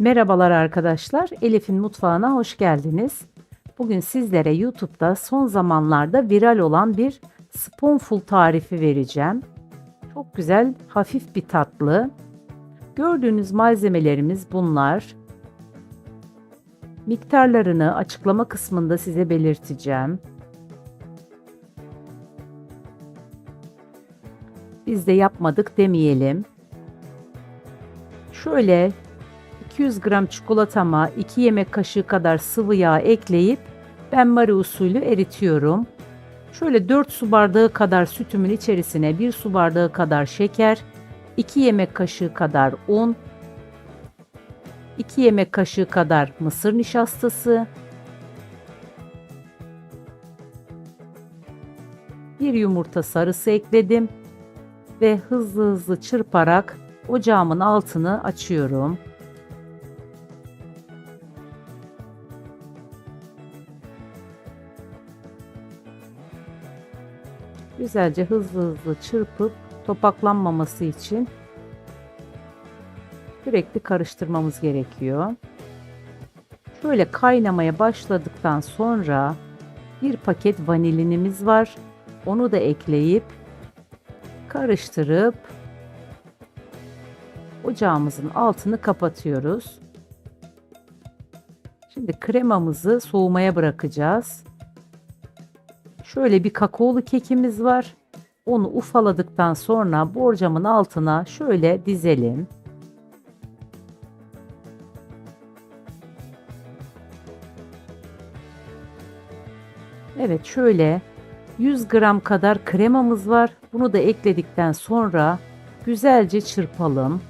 Merhabalar arkadaşlar. Elif'in mutfağına hoş geldiniz. Bugün sizlere YouTube'da son zamanlarda viral olan bir spoonful tarifi vereceğim. Çok güzel, hafif bir tatlı. Gördüğünüz malzemelerimiz bunlar. Miktarlarını açıklama kısmında size belirteceğim. Biz de yapmadık demeyelim. Şöyle 200 gram çikolatama 2 yemek kaşığı kadar sıvı yağ ekleyip benmari usulü eritiyorum. Şöyle 4 su bardağı kadar sütümün içerisine 1 su bardağı kadar şeker, 2 yemek kaşığı kadar un, 2 yemek kaşığı kadar mısır nişastası, 1 yumurta sarısı ekledim ve hızlı hızlı çırparak ocağımın altını açıyorum. Güzelce hızlı hızlı çırpıp topaklanmaması için sürekli karıştırmamız gerekiyor. Şöyle kaynamaya başladıktan sonra bir paket vanilinimiz var. Onu da ekleyip karıştırıp ocağımızın altını kapatıyoruz. Şimdi kremamızı soğumaya bırakacağız. Şöyle bir kakaolu kekimiz var. Onu ufaladıktan sonra borcamın altına şöyle dizelim. Evet şöyle 100 gram kadar kremamız var. Bunu da ekledikten sonra güzelce çırpalım.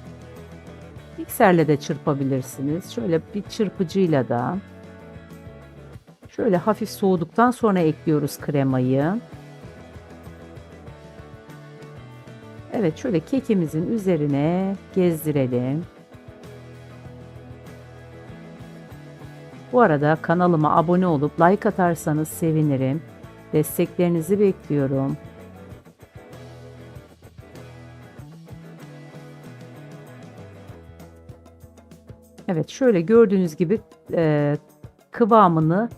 Mikserle de çırpabilirsiniz. Şöyle bir çırpıcıyla da. Şöyle hafif soğuduktan sonra ekliyoruz kremayı. Evet şöyle kekimizin üzerine gezdirelim. Bu arada kanalıma abone olup like atarsanız sevinirim. Desteklerinizi bekliyorum. Evet şöyle gördüğünüz gibi e, kıvamını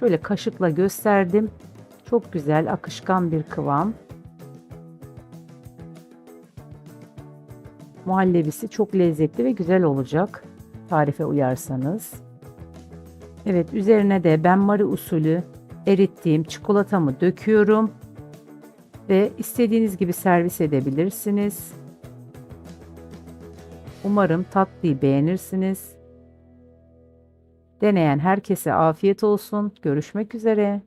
şöyle kaşıkla gösterdim. Çok güzel akışkan bir kıvam. Muhallebisi çok lezzetli ve güzel olacak. Tarife uyarsanız. Evet üzerine de benmari usulü erittiğim çikolatamı döküyorum. Ve istediğiniz gibi servis edebilirsiniz. Umarım tatlıyı beğenirsiniz. Deneyen herkese afiyet olsun. Görüşmek üzere.